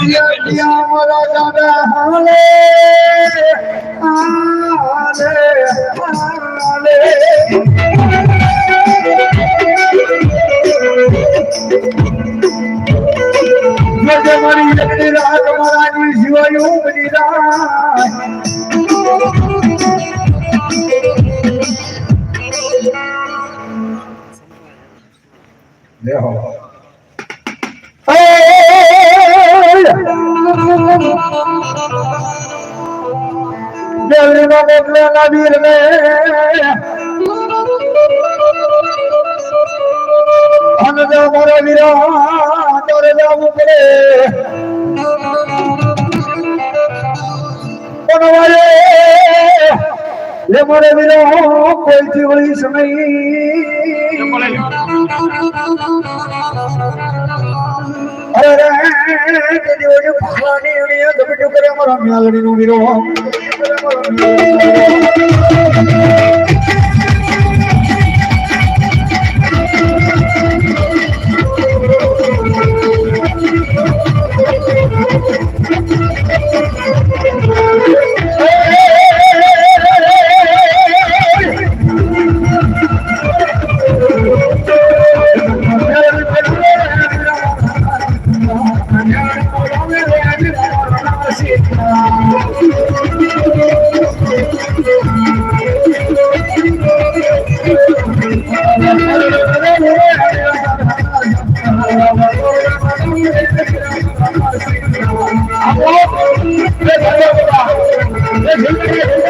દિયા મારા દાદા હાલે હાલે હાલે. મારી જગની રાત મારાની શિવાયું બની રાત. દેહો દેવરીનો મોકલે ના વીર ને અને જો મારો વીરા તારે જવું પડે પણ વારે લે મારે વીરો, કોઈ જીવડી સમય અરે રે દેવજી ભાલાની ઉણી ગબડું કરે મારો નું વીરો. ¡Gracias!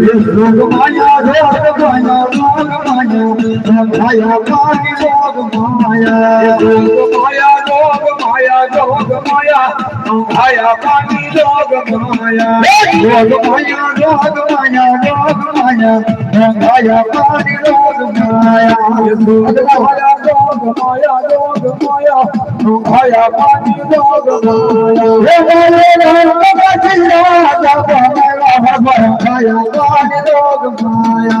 माया रोग माया रोग माया माया যোগ মায়া ভায়া পানি যোগ মায়া যোগ মায়া যোগ মায়া যোগ মায়া ভায়া পানি যোগ মায়া যোগ মায়া যোগ মায়া যোগ মায়া ভায়া পানি যোগ মায়া ভায়া পানি যোগ মায়া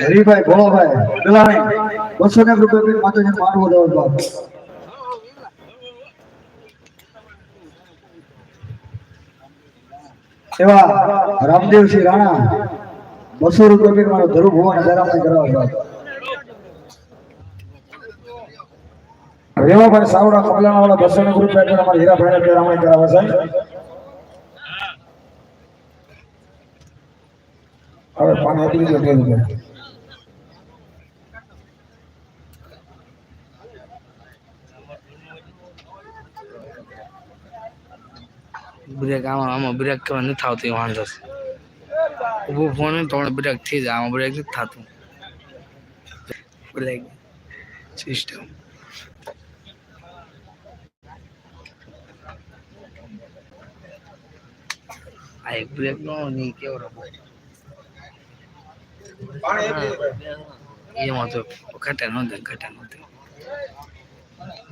હરિભાઈ ભોળાભાઈ પેલા બસો ને રૂપિયા માતાજી મારવો દો બાપ એવા રામદેવસિંહ રાણા બસો રૂપિયા મારો ધરુ ભુવન જરામણી કરાવો બાપ રેવાભાઈ સાવડા કમલાણા વાળા બસો ને રૂપિયા અમારા હીરાભાઈ ને જરામણી કરાવે છે. હવે પાણી આપી દીધું કે રૂપિયા બ્રેક આમાં આમાં બ્રેક કરવા નથી આવતી, વાંધો છે. ઊભું ફોન ત્રણ બ્રેક થઈ જાય. આમાં બ્રેક નથી થતું. બ્રેક સિસ્ટમ આ બ્રેક નો નહીં કેવો એમાં તો ઘટે નહોતું ઘટે નહોતું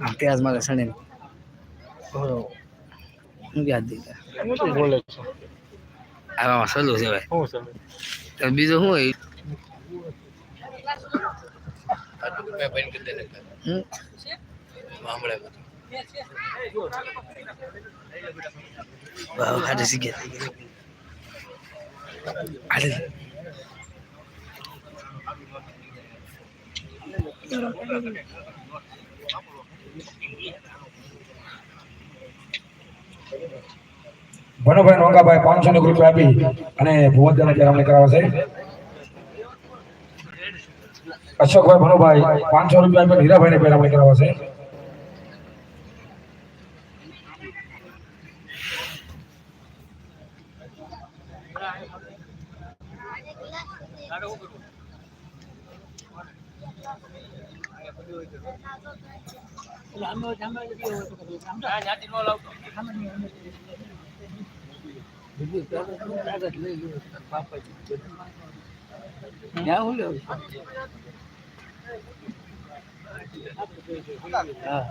આમ પ્યાજમાં સણે હું. યાદ બોલે છે. આવામાં સલું છે ભાઈ શું છે તો બીજું શું હોય હમ? વાહ, હાડે શીખે. હાડે. ભણોભાઈ નોંગાભાઈ પાંચસો ને રૂપિયા આપી અને ભુવન જણા કરાવશે. અશોકભાઈ ભણુભાઈ પાંચસો રૂપિયા આપણે હીરાભાઈને પેલામણી કરાવવા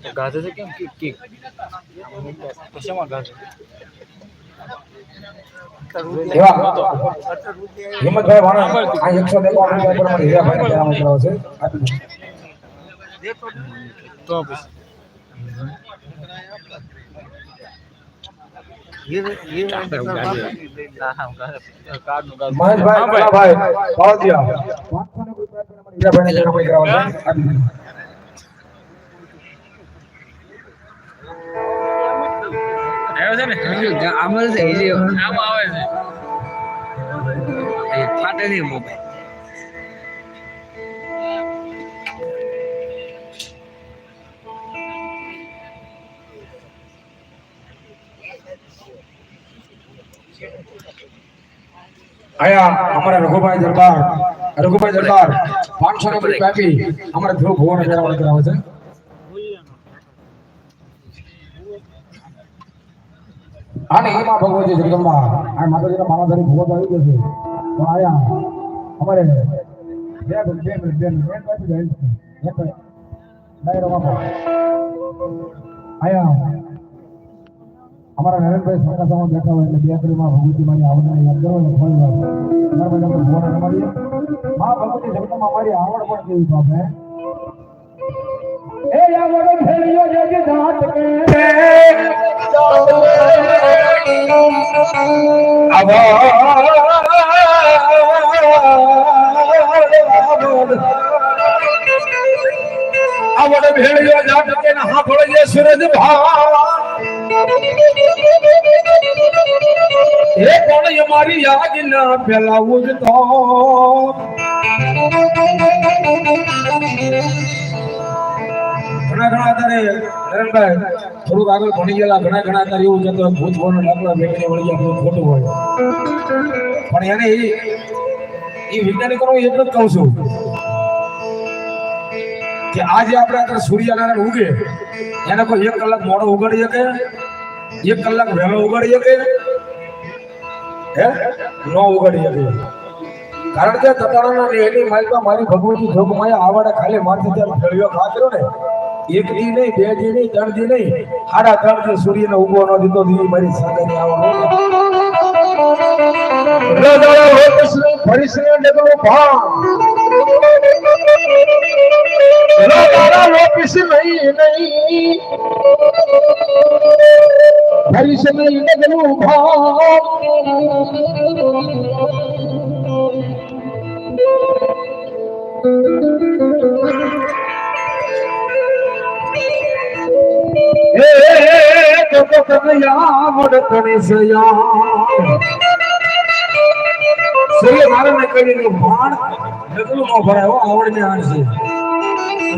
છે ગાધે છે કેમ કિક કશામાં ગાધે હિંમતભાઈ વાણા આ એકસો આવ્યો છે ને? આમાં છે એ આવે છે. ફાટે નહીં મોબાઈલ. આયા અમારા રઘુભાઈ દરબાર. રઘુભાઈ દરબાર પાંચસો રૂપિયા આપી અમારા ધ્રુવ ભુવન પેલામણી કરાવે છે. અને એમાં ભગવતી જગદંબા આ માતાજીના મામાધારી ભગવત આવી ગયો છે. તો આયા, અમારે બે મિનિટ બે મિનિટ બે મિનિટ એક જાય. એક ડાયરો માં આયા. અમારા નરેનભાઈ સરકાર સામે બેઠા હોય એટલે બે કરીમાં ભગવતી મારી આવડને યાદ કરો ને ફોન વાર. નર્મદા ફોન રમાડીએ માં ભગવતી જગદંબા મારી આવડ પણ કેવી એ આવડ ભેળ્યો જાત કે ના ફળજે સૂરજ ભા એ કોણ અમારી યાદ ના ફેલાવું જ તો. ઘણા ઘણા અત્યારે નરેનભાઈ, થોડુંક આગળ ભણી ગયેલા, ઘણા ઘણા અત્યારે એવું છે તો ભૂત ભવન લાકડા બેટીને વળી ગયા બધું ખોટું હોય. પણ એને એ એ હું એટલું જ કહું છું કે આજે આપણે અત્યારે સૂર્યનારાયણ ઉગે, એને કોઈ એક કલાક મોડો ઉગાડી શકે, એક કલાક વહેલો ઉગાડી શકે, હે? ન ઉગાડી શકે. કારણ કે તતારાના ને એની માલિકા મારી ભગવતી જોગમાયા આવાડા ખાલી મારથી ત્યાં ફેળ્યો ખા કર્યો ને એક દી નહીં બે દી નહીં ત્રણ દી નહીં. સાડા ત્રણ દી સૂર્યને ઊભો ન દીધો દી મારી સાથે આવવાનો ફરીશ્રી ડગલો ભાવ.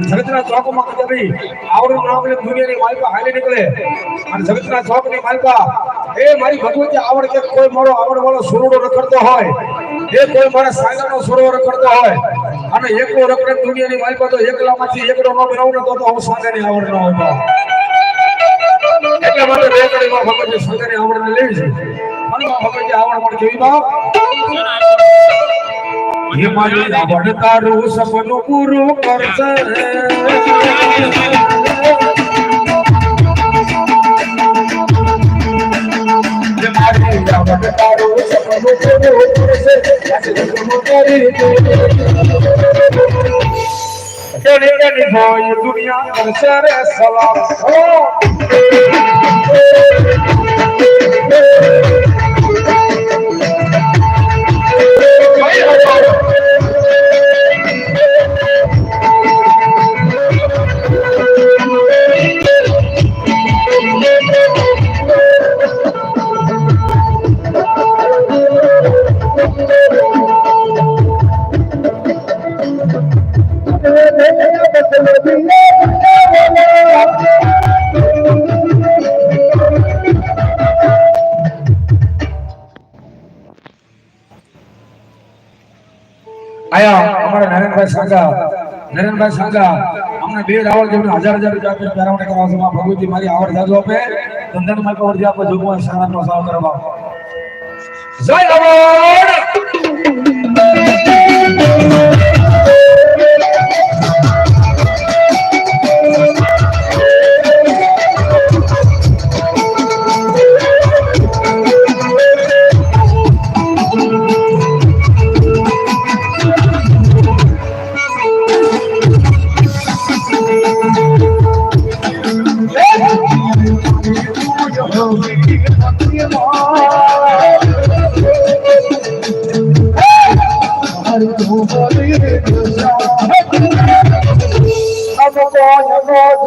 જગતના લે દુનિયાની માલિકા એ મારી ભગવતી આવડ કે કોઈ મારો આવડ વાળો સુરડો રખડતો હોય, એ કોઈ મારા સાગરનો સુરડો રખડતો હોય, અને એકલો રખડે દુનિયાની માલિકા તો એકલામાંથી એકલો ન બનાવું ને તો હું સાગરની આવડ ન હોય. માટે બે કડીમાં ભગવતી સાગરની આવડને લેવી છે. મનમાં ભગવતી આવડ પણ કેવી બાપ? દુનિયા Fire! અમારા નરેનભાઈ સાગા, નરેનભાઈ સાંગા, અમને બે રાવળ જેમને હજાર હજાર રૂપિયા આપીને પેરામણી કરાવવા છે. ભગવતી મારી આવડ જાજો આપે. ધંધન મારી કવર વર્ધી આપો જોગવા સારા પ્રસાર કરવા. જય રાવણ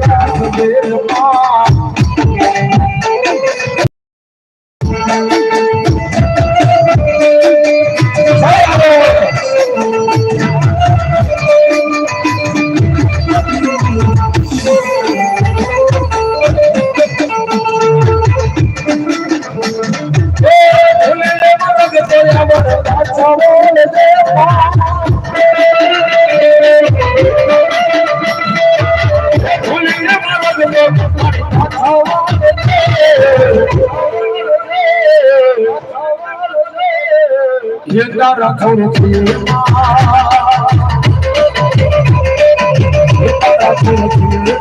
તારા છોડતી તારા છોડતી તારા છોડતી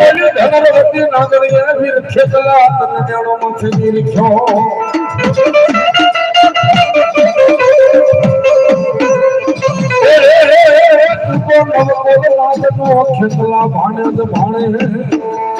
દેવ ધનવતી નાગરીએ વીર ખેતલા તને જાણો માથે નિરીખ્યો ખેતલા ભાણે જ ભાણે.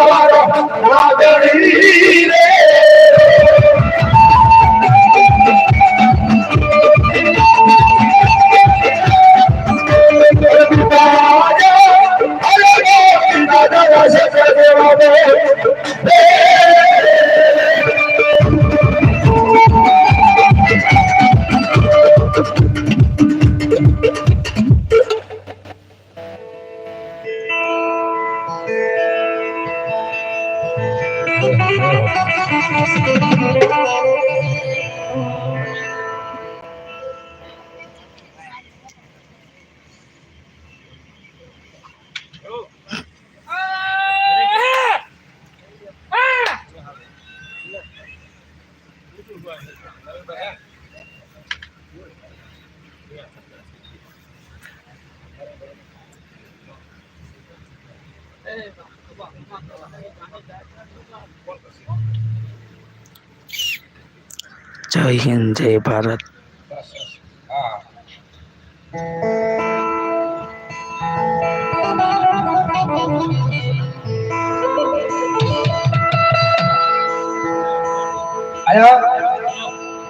I'm not Rabbi, જય હિન્દ જય ભારત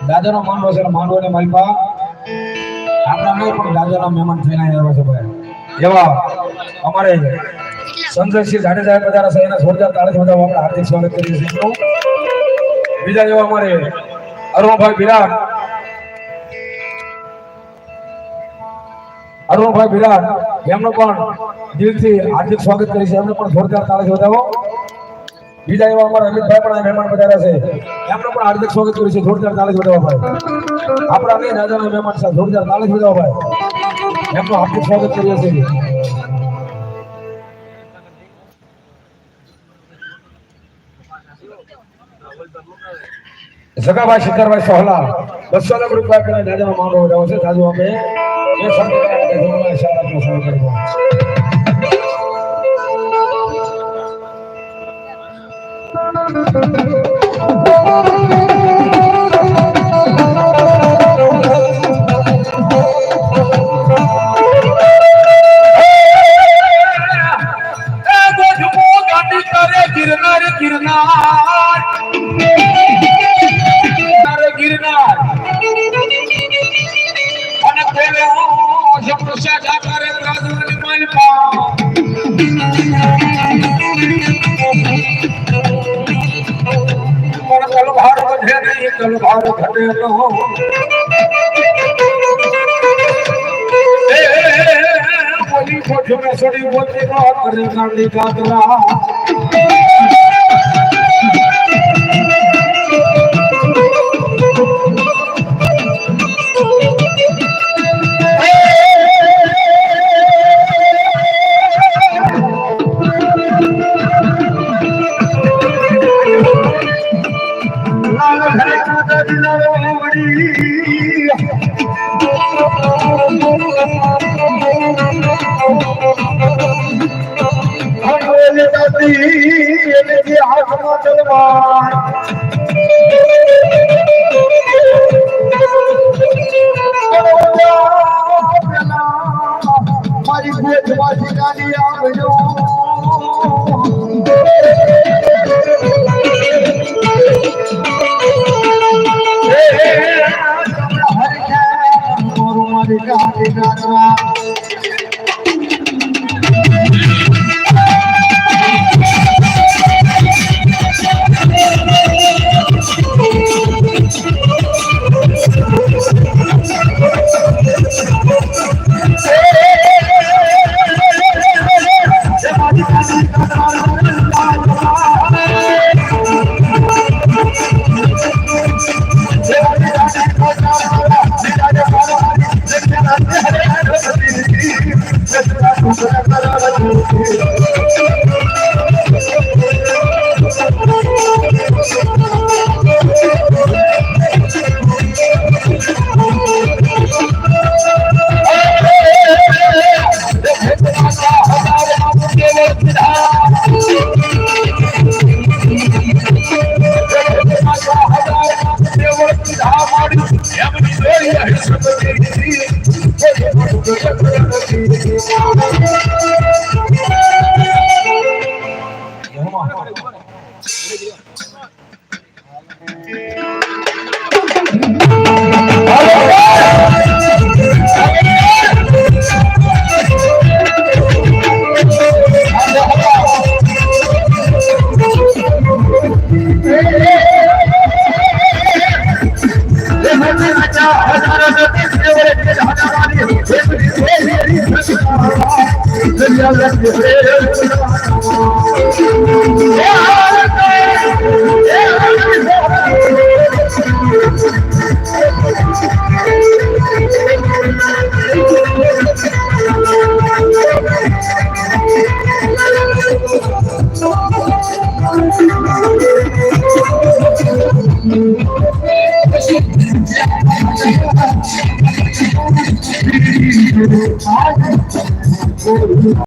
દાદાનો માનવો છે માનવો ને માલપા આપણા નહીં, પણ દાદાના મહેમાન થઈને આવ્યા છે, ભાઈ. એવા અમારે સંજયસિંહ જાડેજા પધારા છે એના જોરદાર તાળી બધા આપણે હાર્દિક સ્વાગત કરીએ છીએ બીજા એવા અમારે અરુણભાઈ વિરાટ અરુણભાઈ વિરાટ એમનું પણ દિલથી હાર્દિક સ્વાગત કરી છે એમને પણ જોરદાર તાળી વધાવો. બીજા એવા અમારા અમિતભાઈ પણ મહેમાન પધાર્યા છે. એમનું પણ હાર્દિક સ્વાગત કર્યું છે જોરદાર તાળી વધાવો ભાઈ. આપણા નહીં દાદાના મહેમાન છે જોરદાર તાળી વધાવો ભાઈ. એમનું હાર્દિક સ્વાગત કરીએ છીએ. જગાભાઈ શંકરભાઈ સોહલા, બસો લાખ રૂપિયા પેલા દાદાનો માંડવો વધાવો છે. દાદુ અમે એ સંપ્રદાય કરવા ગિરનાર ગિરનાર. નહીં કલ ભાર ઘટે તો એ, એ, એ, એ, બોલી કોઠો ને છોડી બોલતી નો કરે ગાંડી કાતરા મારી ગોઠવાથી ગાડી આવજો મારી